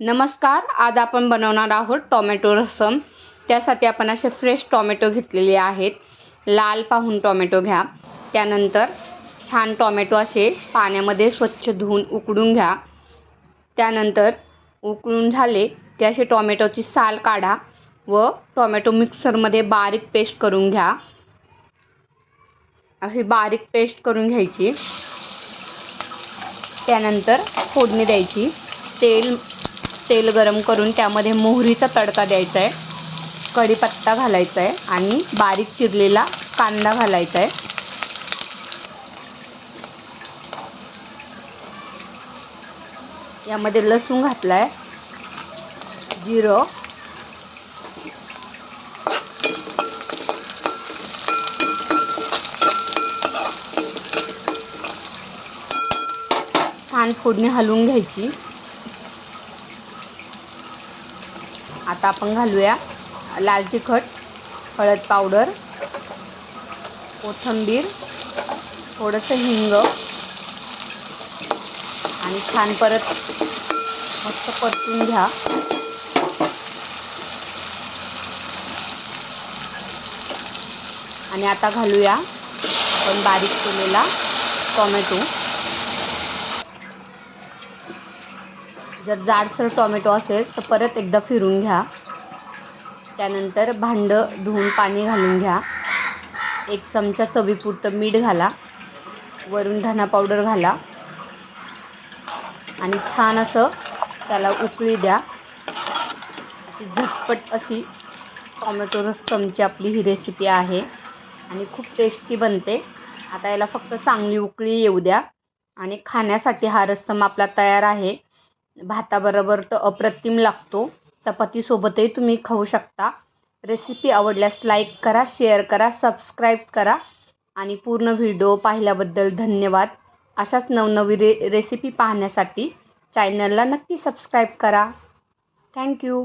नमस्कार आज आपण बनवणार आहोत टॉमॅटो रसम. त्यासाठी आपण असे फ्रेश टॉमॅटो घेतलेले आहेत. लाल पाहून टॉमॅटो घ्या. त्यानंतर छान टॉमॅटो असे पाण्यामध्ये स्वच्छ धुवून उकडून घ्या. त्यानंतर उकळून झाले की असे टॉमॅटोची साल काढा व टॉमॅटो मिक्सरमध्ये बारीक पेस्ट करून घ्या. अशी बारीक पेस्ट करून घ्यायची. त्यानंतर फोडणी द्यायची. तेल तेल गरम करून त्यामध्ये मोहरीचा तडका द्यायचा आहे. कढीपत्ता घालायचा आहे आणि बारीक चिरलेला कांदा घालायचा आहे. यामध्ये लसूण घातला आहे जिरं. छान फोडणी हलवून घ्यायची. आता आपण घालूया लाल तिखट हळद पावडर कोथिंबीर थोडंसं हिंग आणि छान परत मस्त परतून घ्या. आणि आता घालूया आपण बारीक केलेला टोमॅटो. जर जाडसर टोमॅटो असेल तर परत एकदा फिरून घ्या. त्यानंतर भांडं धुवून पाणी घालून घ्या. एक चमचा चवीपुरतं मीठ घाला. वरून धना पावडर घाला. आणि छान असं त्याला उकळी द्या. अशी झटपट अशी टॉमॅटो रस्समची आपली ही रेसिपी आहे. आणि खूप टेस्टी बनते. आता याला फक्त चांगली उकळी येऊ द्या. आणि खाण्यासाठी हा रस्सम आपला तयार आहे. भाताबरोबर तर अप्रतिम लागतो. चपातीसोबतही तुम्ही खाऊ शकता. रेसिपी आवडल्यास लाईक करा शेअर करा सबस्क्राईब करा. आणि पूर्ण व्हिडिओ पाहिल्याबद्दल धन्यवाद. अशाच नवनवी रे रेसिपी पाहण्यासाठी चॅनलला नक्की सबस्क्राईब करा. थँक्यू